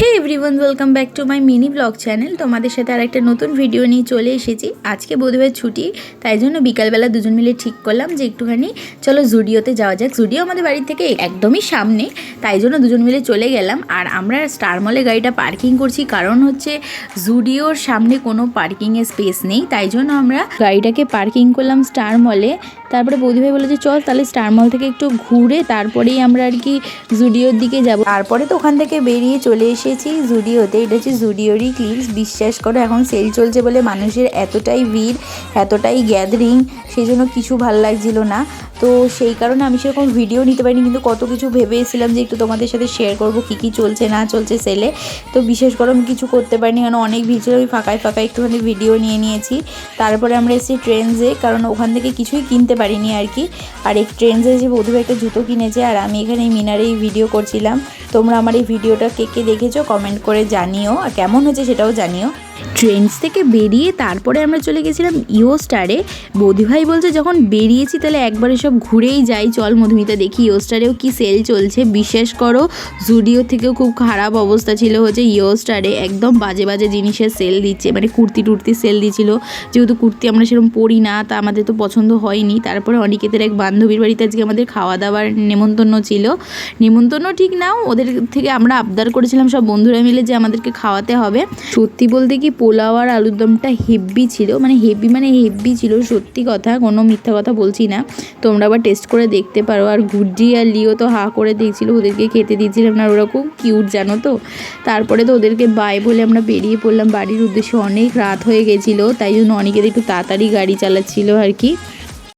Hey everyone welcome back to my mini blog channel তোমাদের সাথে আর একটা নতুন ভিডিও নিয়ে চলে এসেছি। আজকে বোধহয় ছুটি, তাই জন্য বিকালবেলা দুজন মিলে ঠিক করলাম যে একটুখানি, চলো জুডিওতে যাওয়া যাক। জুডিও আমাদের বাড়ি থেকে একদমই সামনে, তাই জন্য দুজন মিলে চলে গেলাম। আর আমরা স্টার মলে গাড়িটা পার্কিং করছি, কারণ হচ্ছে জুডিওর সামনে কোনো পার্কিংয়ের স্পেস নেই, তাই জন্য আমরা গাড়িটাকে পার্কিং করলাম স্টার মলে তারপরে বৌদিভাই বলে যে চল তাহলে স্টার মল থেকে একটু ঘুরে তারপরেই আমরা আর কি জুডিওর দিকে যাব। তারপরে তো ওখান থেকে বেরিয়ে চলে এসেছি জুডিওতে এটা হচ্ছে জুডিওরই ক্লিপস বিশ্বাস করো, এখন সেল চলছে বলে মানুষের এতটাই ভিড়, এতটাই গ্যাদারিং সেই জন্য কিছু ভালো লাগছিল না। তো সেই কারণে আমি সেরকম ভিডিও নিতে পারিনি, কিন্তু কত কিছু ভেবে এসেছিলাম যে একটু তোমাদের সাথে শেয়ার করব, কী কী চলছে, না চলছে সেলে তো বিশেষ করে, আমি কিছু করতে পারিনি, কারণ অনেক ভিড় ছিল, আমি ফাঁকায় ফাঁকায় একটুখানি ভিডিও নিয়ে নিয়েছি। তারপরে আমরা এসেছি ট্রেনসে কারণ ওখান থেকে কিছুই কিনতে পারিনি আর কি। আর এই ট্রেন্ডসে যে বধু একটা জুতো কিনেছে, আর আমি এখানে এই মিনারেই ভিডিও করছিলাম। তোমরা আমার এই ভিডিওটা কে কে দেখেছ কমেন্ট করে জানিও। আর কেমন হয়েছে সেটাও জানিও। ট্রেন্স থেকে বেরিয়ে তারপরে আমরা চলে গেছিলাম ইও স্টারে। বৌদিভাই বলছে, যখন বেরিয়েছি তাহলে একবারে সব ঘুরেই যাই। চল মধুমিতা দেখি ইও স্টারেও কি সেল চলছে। বিশ্বাস করো জুডিও থেকেও খুব খারাপ অবস্থা ছিল হচ্ছে ইও স্টারে। একদম বাজে বাজে জিনিসের সেল দিচ্ছে। মানে কুর্তি টুর্তি সেল দিচ্ছিল যেহেতু কুর্তি আমরা সেরকম পরি না, তা আমাদের তো পছন্দ হয়নি। তারপরে অনিকেতের এক বান্ধবীর বাড়িতে আজকে আমাদের খাওয়া দাওয়ার নেমন্তন্ন ছিল। নেমন্তন্ন ঠিক নাও, ওদের থেকে আমরা আবদার করেছিলাম সব বন্ধুরা মিলে যে আমাদেরকে খাওয়াতে হবে। সত্যি বলতে কি পোলাও আর আলুর দমটা হেভি ছিল মানে হেভি মানে হেভি ছিল, সত্যি কথা, কোনো মিথ্যা কথা বলছি না। তোমরা আবার টেস্ট করে দেখতে পারো, আর গুড্ডি আর লিও তো হা করে দেখছিল, ওদেরকে খেতে দিয়েছিলাম না ওরা খুব কিউট জানো তো? তারপরে তো ওদেরকে বাই বলে আমরা বেরিয়ে পড়লাম, বাড়ির উদ্দেশ্যে অনেক রাত হয়ে গেছিল, তাই জন্য অনেকের একটু তাড়াতাড়ি গাড়ি চালাচ্ছিল আর কি।